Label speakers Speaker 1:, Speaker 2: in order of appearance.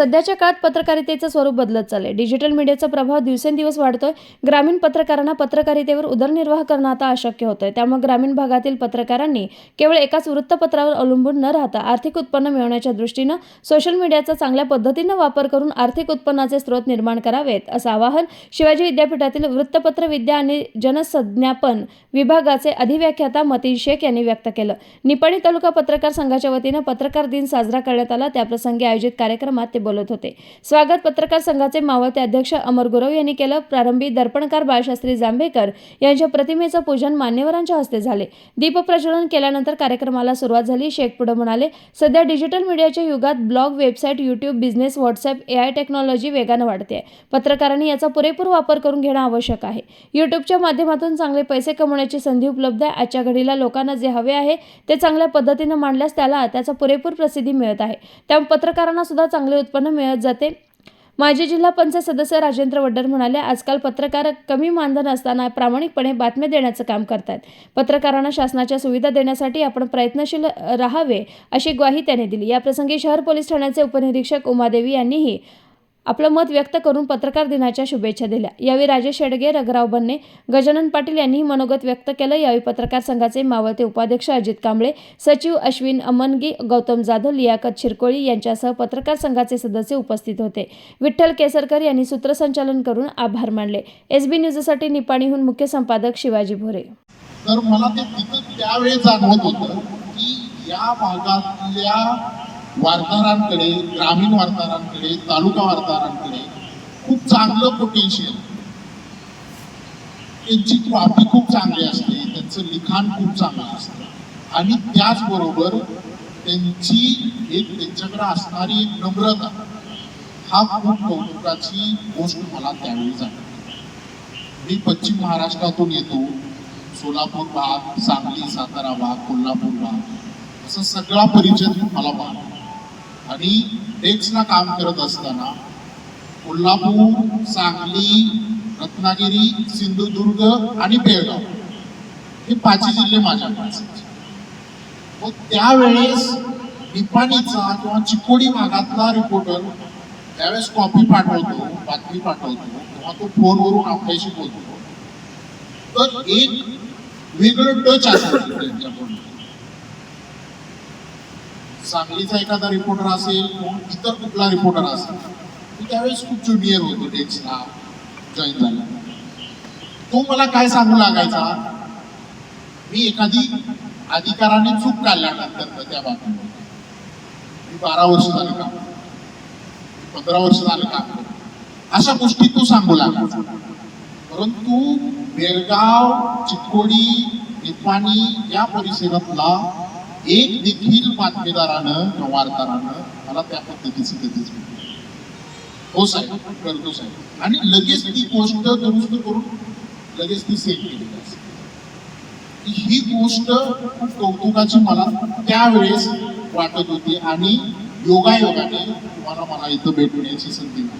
Speaker 1: सध्याच्या काळात पत्रकारितेचं स्वरूप बदलत चाललंय. डिजिटल मीडियाचा प्रभाव दिवसेंदिवस वाढतोय. ग्रामीण पत्रकारांना पत्रकारितेवर उदरनिर्वाह करणं आता अशक्य होतंय. त्यामुळे ग्रामीण भागातील पत्रकारांनी केवळ एकाच वृत्तपत्रावर अवलंबून न राहता आर्थिक उत्पन्न मिळवण्याच्या दृष्टीनं सोशल मीडियाचा चांगल्या पद्धतीनं वापर करून आर्थिक उत्पन्नाचे स्रोत निर्माण करावेत असं आवाहन शिवाजी विद्यापीठातील वृत्तपत्र विद्या आणि जनसंज्ञापन विभागाचे अधिव्याख्याता मतीन शेख यांनी व्यक्त केलं. निपाणी तालुका पत्रकार संघाच्या वतीनं पत्रकार दिन साजरा करण्यात आला. त्याप्रसंगी आयोजित कार्यक्रमात ते बोलत होते. स्वागत पत्रकार संघाचे मावळते अध्यक्ष अमर गुरव यांनी केलं प्रारंभी दर्पणकार बाळशास्त्री जांभेकर यांच्या प्रतिमेचं पूजन मान्यवरांच्या हस्ते झाले. दीपप्रज्वलन केल्यानंतर कार्यक्रमाला सुरुवात झाली. शेख पुढे म्हणाले सध्या डिजिटल मीडियाच्या युगात blog website YouTube business WhatsApp A I technology वेगानं वाढते आहे. पत्रकारांनी याचा पुरेपूर वापर करून घेणं आवश्यक आहे. युट्यूबच्या माध्यमातून चांगले पैसे कमवण्याची संधी उपलब्ध आहे. आजच्या घडीला लोकांना जे हवे आहे ते चांगल्या पद्धतीनं मांडल्यास त्याला त्याचा पुरेपूर प्रसिद्धी मिळत आहे. त्यामुळे पत्रकारांना सुद्धा चांगले उत्पन्न मिळत जाते. माजी जिल्हा पंचायत सदस्य राजेंद्र वड्डर म्हणाले आजकाल पत्रकार कमी मानधन असताना प्रामाणिकपणे बातम्या देण्याचं काम करतात पत्रकारांना शासनाच्या सुविधा देण्यासाठी आपण प्रयत्नशील राहावे अशी ग्वाही त्यांनी दिली. याप्रसंगी शहर पोलीस ठाण्याचे उपनिरीक्षक उमादेवी यांनीही आपलं मत व्यक्त करून पत्रकार दिनाच्या शुभेच्छा दिल्या. यावेळी राजेश शेडगे रघराव बन्ने गजानन पाटील यांनीही मनोगत व्यक्त केलं. यावेळी पत्रकार संघाचे मावळते उपाध्यक्ष अजित कांबळे सचिव अश्विन अमनगी गौतम जाधव लियाकत शिरकोळी यांच्यासह पत्रकार संघाचे सदस्य उपस्थित होते. विठ्ठल केसरकर यांनी सूत्रसंचालन करून आभार मानले. एसबी न्यूजसाठी निपाणीहून मुख्य संपादक शिवाजी भोरे.
Speaker 2: तर मला ते त्यावेळी जाणवत होतं की या भागातल्या वार्ताहरांकडे ग्रामीण वार्ताहरांकडे तालुका वार्ताहरांकडे खूप चांगलं पोटेन्शियल त्यांची कॉपी खूप चांगली असते त्यांचं लिखाण खूप चांगलं असतं. आणि त्याचबरोबर त्यांची एक त्यांच्याकडे असणारी एक नम्रता हा खूप कौतुकाची गोष्ट मला त्यावेळी जाणवली. मी पश्चिम महाराष्ट्रातून येतो सोलापूर भाग सांगली सातारा भाग कोल्हापूर भाग असा सगळा परिचय मला पाहतो आणि डेक्सला काम करत असताना कोल्हापूर सांगली रत्नागिरी सिंधुदुर्ग आणि बेळगाव हे पाचही जिल्हे माझ्या मग त्यावेळेस निपाणीचा किंवा चिकोडी भागातला रिपोर्टर त्यावेळेस कॉपी पाठवतो बातमी पाठवतो तेव्हा तो फोनवरून आपल्याशी बोलतो. तर एक वेगळं टच असायचं त्यांच्याकडून सांगलीचा एखादा रिपोर्टर असेल इतर कुठला रिपोर्टर असेल. तो त्यावेळेस खूप ज्युनियर होतो डेक्सला जॉईन झाला. तो मला काय सांगू लागायचा? मी एखादी अधिकाराने चूक काढल्यानंतर त्या बातमीवर मी बारा वर्ष झाले काम पंधरा वर्ष झाले काम अशा गोष्टी तू सांगू लागायचा. परंतु बेळगाव चिकोडी निपाणी या परिसरातला एक देखील बातमीदारानं किंवा वार्ताहरानं मला त्या पद्धतीचं कधीच हो साहेब करतो साहेब. आणि लगेच ती गोष्ट दुरुस्त करून लगेच ती सेट केलेली असते ही गोष्ट खूप कौतुकाची मला त्यावेळेस वाटत होती आणि योगायोगाने तुम्हाला मला इथं भेटण्याची संधी मिळाली.